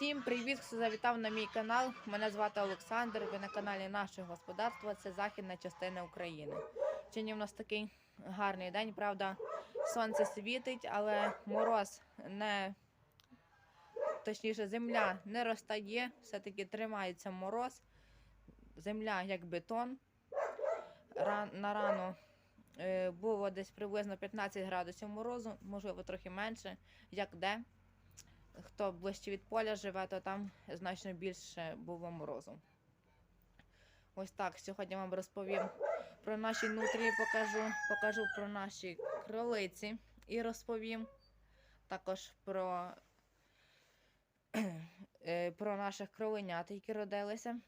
Всім привіт, хто завітав на мій канал. Мене звати Олександр. Ви на каналі Наше господарство. Це західна частина України. Сьогодні в нас такий гарний день, правда, сонце світить, але мороз не точніше, земля не розтає, все-таки тримається мороз. Земля як бетон. На рану е, було десь приблизно 15 градусів морозу, можливо, трохи менше, як де. Хто ближче від поля живе, то там значно більше було морозу. Ось так. Сьогодні вам розповім про наші нутрії, покажу, покажу про наші кролиці і розповім також про, е, про наших кроленят, які родилися.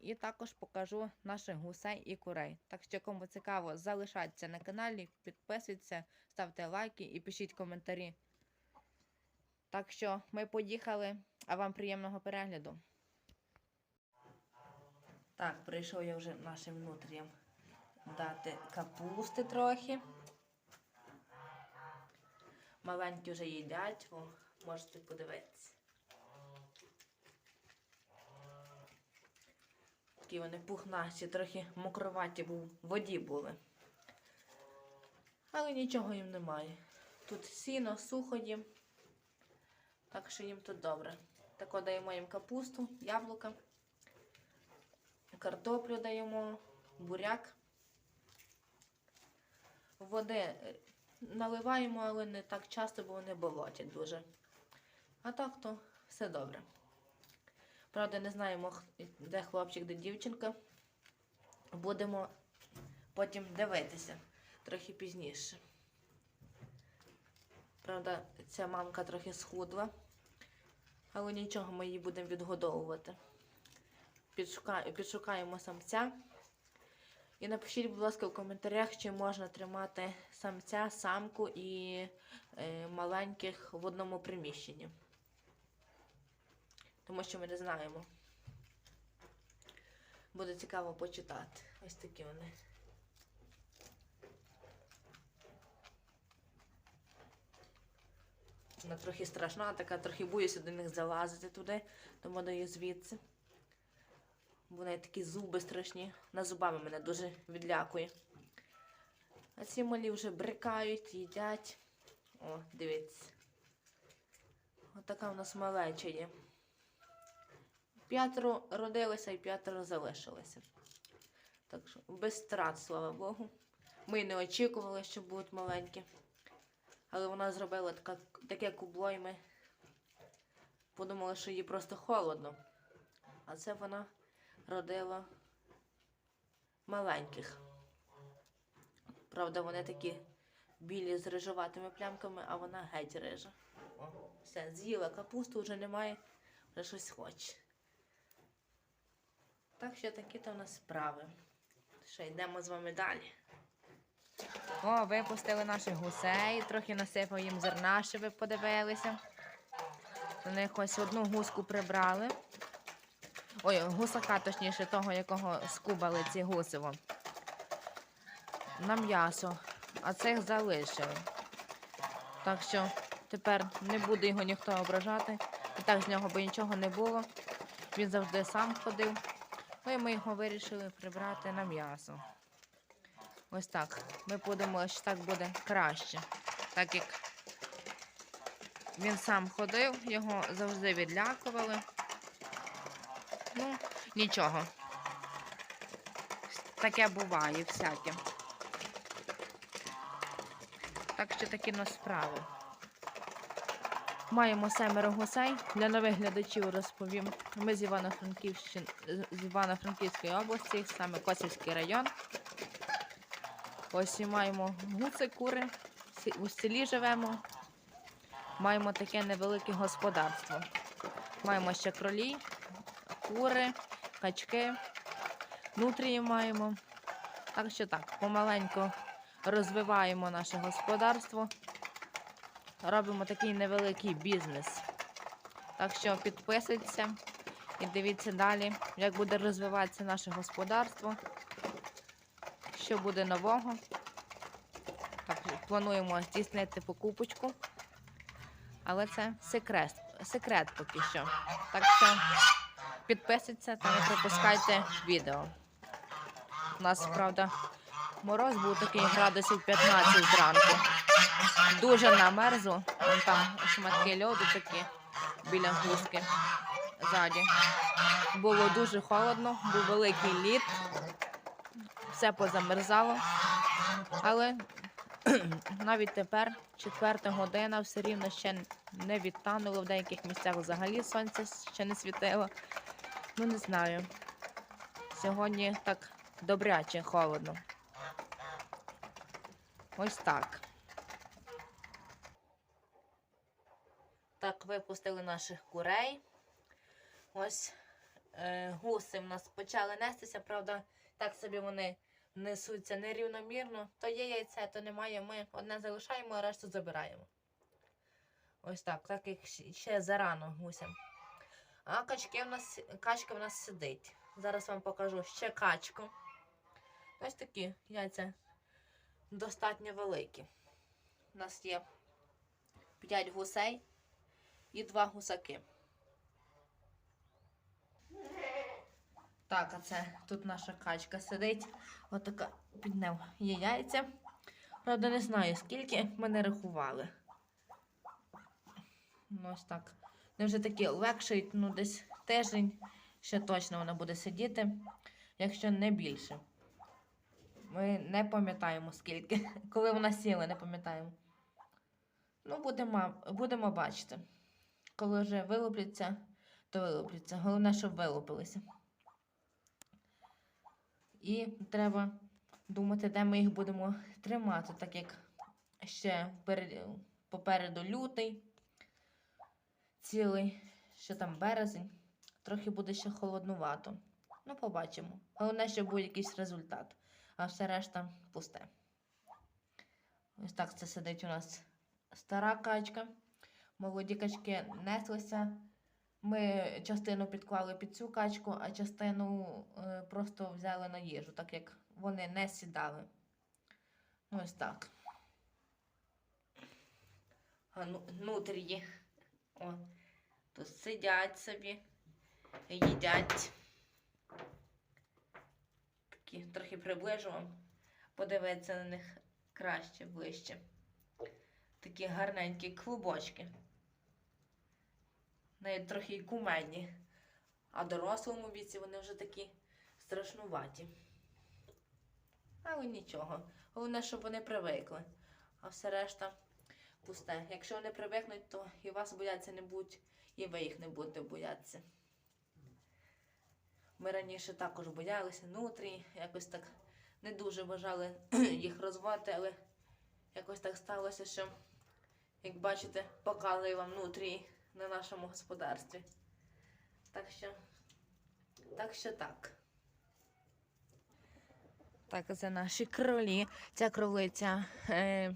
І також покажу наших гусей і курей. Так що, кому цікаво, залишайтеся на каналі, підписуйтесь, ставте лайки і пишіть коментарі. Так що ми поїхали, а вам приємного перегляду. Так, прийшов я вже нашим внутріям дати капусти трохи. Маленькі вже їдять, о, можете подивитися. Такі вони пухнасті, трохи мокроваті, бо в воді були. Але нічого їм немає. Тут сіно, сухо їм. Так що їм тут добре. Так от даємо їм капусту, яблука, картоплю даємо, буряк. Води е, наливаємо, але не так часто, бо вони болотять дуже. А так то все добре. Правда, не знаємо, де хлопчик, де дівчинка. Будемо потім дивитися трохи пізніше. Правда, ця мамка трохи схудла, але нічого, ми її будемо відгодовувати. Підшука... Підшукаємо самця. І напишіть, будь ласка, в коментарях, чи можна тримати самця, самку і е, маленьких в одному приміщенні. Тому що ми не знаємо. Буде цікаво почитати. Ось такі вони. Вона трохи страшна, така трохи боюся до них залазити туди, тому даю звідси. Неї такі зуби страшні. На зубами мене дуже відлякує. А ці малі вже брикають, їдять. О, дивіться. Отака у нас малеча є. П'ятеро родилися і п'ятеро залишилися. Так що без страт, слава Богу. Ми не очікували, що будуть маленькі. Але вона зробила така, таке кубло, і ми подумали, що їй просто холодно. А це вона родила маленьких. Правда, вони такі білі з рижуватими плямками, а вона геть рижа. Все, з'їла капусту, вже немає, вже щось хоче. Так що такі то в нас справи. Ще йдемо з вами далі. О, випустили наших гусей, трохи насипав їм зерна, щоб ви подивилися. На них ось одну гуску прибрали. Ой, гусака, точніше, того, якого скубали ці гусиво. На м'ясо. А цих залишили. Так що тепер не буде його ніхто ображати. І так з нього би нічого не було. Він завжди сам ходив. Ну і ми його вирішили прибрати на м'ясо. Ось так. Ми подумали, що так буде краще. Так як він сам ходив, його завжди відлякували. Ну, нічого. Таке буває всяке. Так що такі нас справи. Маємо семеро гусей. Для нових глядачів розповім. Ми з Івано-Франківщини з Івано-Франківської області, саме Косівський район. Ось і маємо гуси, кури, у селі живемо. Маємо таке невелике господарство. Маємо ще кролі, кури, качки, нутрії маємо. Так що так, помаленьку розвиваємо наше господарство. Робимо такий невеликий бізнес. Так що підписуйтеся і дивіться далі, як буде розвиватися наше господарство що буде нового. Так, плануємо здійснити покупочку. Але це секрет. секрет поки що. Так що підписуйтесь та не пропускайте відео. У нас, правда, мороз був такий градусів 15 зранку. Дуже намерзло. Вон там шматки льоду такі біля гуски ззаді. Було дуже холодно, був великий лід, все позамерзало. Але навіть тепер, четверта година, все рівно ще не відтануло. В деяких місцях взагалі сонце ще не світило. Ну не знаю. Сьогодні так добряче холодно. Ось так. Так, випустили наших курей. Ось е, гуси в нас почали нестися, правда, так собі вони несуться нерівномірно. То є яйце, то немає. Ми одне залишаємо, а решту забираємо. Ось так, так як ще- зарано гусям. А качки в нас, качка в нас сидить. Зараз вам покажу ще качку. Ось такі яйця достатньо великі. У нас є 5 гусей і 2 гусаки. Так, а це тут наша качка сидить. Отака під ним є яйця. Правда, не знаю, скільки ми не рахували. Ну, ось так. Вони вже такі легші, ну десь тиждень ще точно вона буде сидіти, якщо не більше. Ми не пам'ятаємо скільки. Коли вона сіла, не пам'ятаємо. Ну, будемо, будемо бачити. Коли вже вилупляться, то вилупляться. Головне, щоб вилупилися. І треба думати, де ми їх будемо тримати, так як ще попереду лютий, цілий, що там березень. Трохи буде ще холоднувато. Ну, побачимо. Головне, щоб був якийсь результат, а все решта пусте. Ось так це сидить у нас стара качка. Молоді качки неслися. Ми частину підклали під цю качку, а частину е, просто взяли на їжу, так як вони не сідали. Ось так. А ну, нутрії. О, тут сидять собі, їдять. Такі трохи приближу вам. Подивитися на них краще, ближче. Такі гарненькі клубочки навіть трохи й кумедні. А дорослому віці вони вже такі страшнуваті. Але нічого. Головне, щоб вони привикли. А все решта пусте. Якщо вони привикнуть, то і вас бояться не будуть, і ви їх не будете боятися. Ми раніше також боялися нутрій, якось так не дуже бажали їх розвивати, але якось так сталося, що, як бачите, показую вам нутрії на нашому господарстві. Так що, так що так. Так, це наші кролі. Ця кролиця е, е,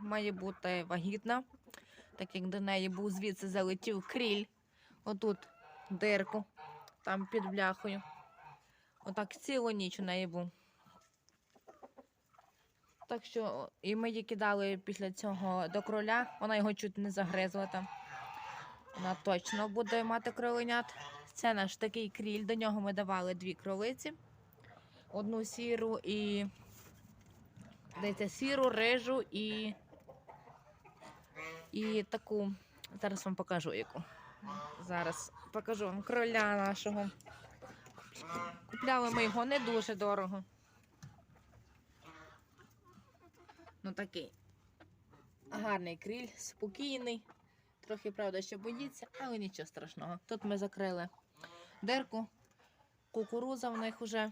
має бути вагітна, так як до неї був звідси залетів кріль. Отут дирку, там під бляхою. Отак цілу ніч у неї був. Так що і ми її кидали після цього до кроля, вона його чуть не загризла там. Вона точно буде мати кроленят. Це наш такий кріль. До нього ми давали дві кролиці. Одну сіру і. Дивіться, сіру, рижу і. І таку. Зараз вам покажу яку. Зараз покажу вам кроля нашого. Купляли ми його не дуже дорого. Ну такий гарний кріль, спокійний. Трохи, правда, ще боїться, але нічого страшного. Тут ми закрили дирку. Кукуруза в них вже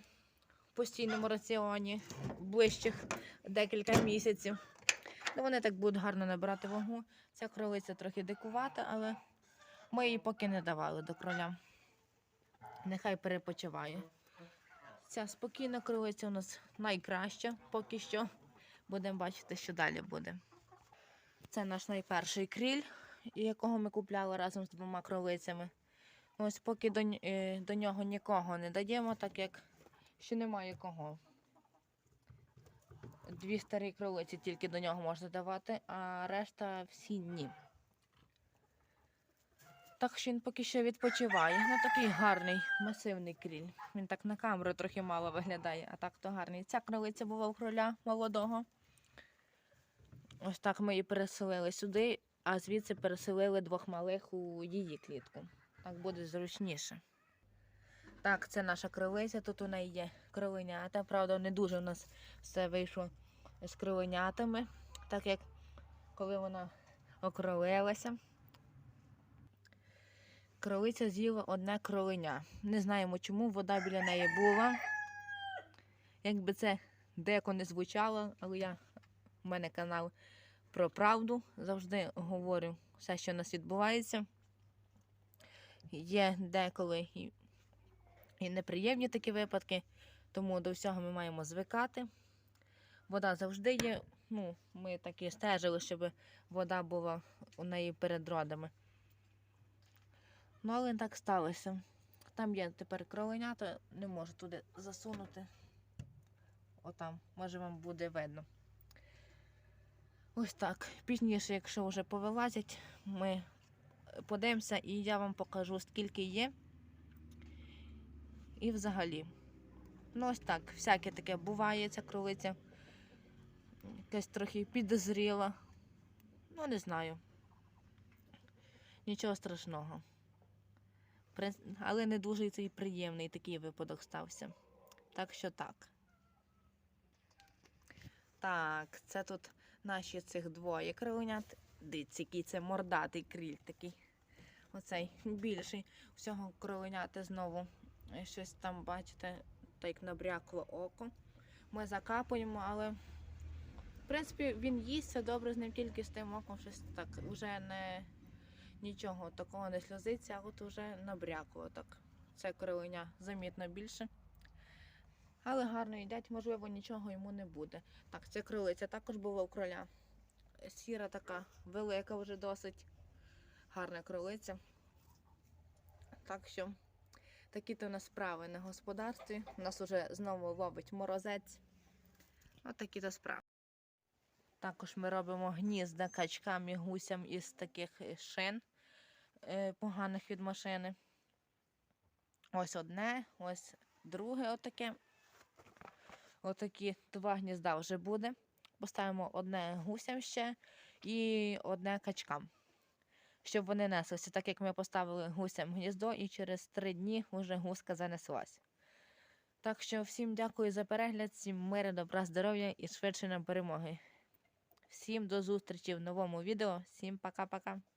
в постійному раціоні ближчих декілька місяців. Ну, вони так будуть гарно набирати вагу. Ця кролиця трохи дикувата, але ми її поки не давали до кроля. Нехай перепочиває. Ця спокійна кролиця у нас найкраща поки що. Будемо бачити, що далі буде. Це наш найперший кріль, якого ми купляли разом з двома кролицями. Ось поки до, е, до нього нікого не даємо, так як ще немає кого. Дві старі кролиці тільки до нього можна давати, а решта всі ні. Так що він поки що відпочиває. Ну такий гарний, масивний кріль. Він так на камеру трохи мало виглядає, а так то гарний. Ця кролиця була у кроля молодого. Ось так ми її переселили сюди, а звідси переселили двох малих у її клітку. Так буде зручніше. Так, це наша кролиця. Тут у неї є кроленята. Правда, не дуже у нас все вийшло з кроленятами, так як коли вона окролилася. Кролиця з'їла одне кроленя. Не знаємо чому, вода біля неї була. Якби це деко не звучало, але я у мене канал про правду. Завжди говорю все, що у нас відбувається. Є деколи і, і неприємні такі випадки, тому до всього ми маємо звикати. Вода завжди є. Ну, ми такі стежили, щоб вода була у неї перед родами. Ну, але так сталося. Там є тепер кроленята, не можу туди засунути. Отам, може вам буде видно. Ось так. Пізніше, якщо вже повилазять, ми подивимося і я вам покажу, скільки є. І взагалі. Ну, ось так, всяке таке буває, ця кролиця. Якась трохи підозріла. Ну, не знаю. Нічого страшного. Але не дуже цей приємний такий випадок стався. Так що так. Так, це тут наші цих двоє криленят. Який це мордатий кріль такий. Оцей більший. Всього кроленяти знову щось там, бачите, так набрякло око. Ми закапуємо, але в принципі він їсть добре з ним тільки з тим оком щось так вже не нічого такого не сльозиться, а от вже набрякло так. Це кроленя замітно більше. Але гарно їдять, можливо, нічого йому не буде. Так, це кролиця також була у кроля. Сіра така велика вже досить. Гарна кролиця. Так що такі то у нас справи на господарстві. У нас вже знову ловить морозець. Ось такі то справи. Також ми робимо гнізда качкам і гусям із таких шин поганих від машини. Ось одне, ось друге отаке. Отакі два гнізда вже буде. Поставимо одне гусям ще і одне качкам. Щоб вони неслися, так як ми поставили гусям гніздо, і через три дні вже гуска занеслась. Так що всім дякую за перегляд, всім миру, добра, здоров'я і швидше нам перемоги. Всім до зустрічі в новому відео. Всім пока-пока.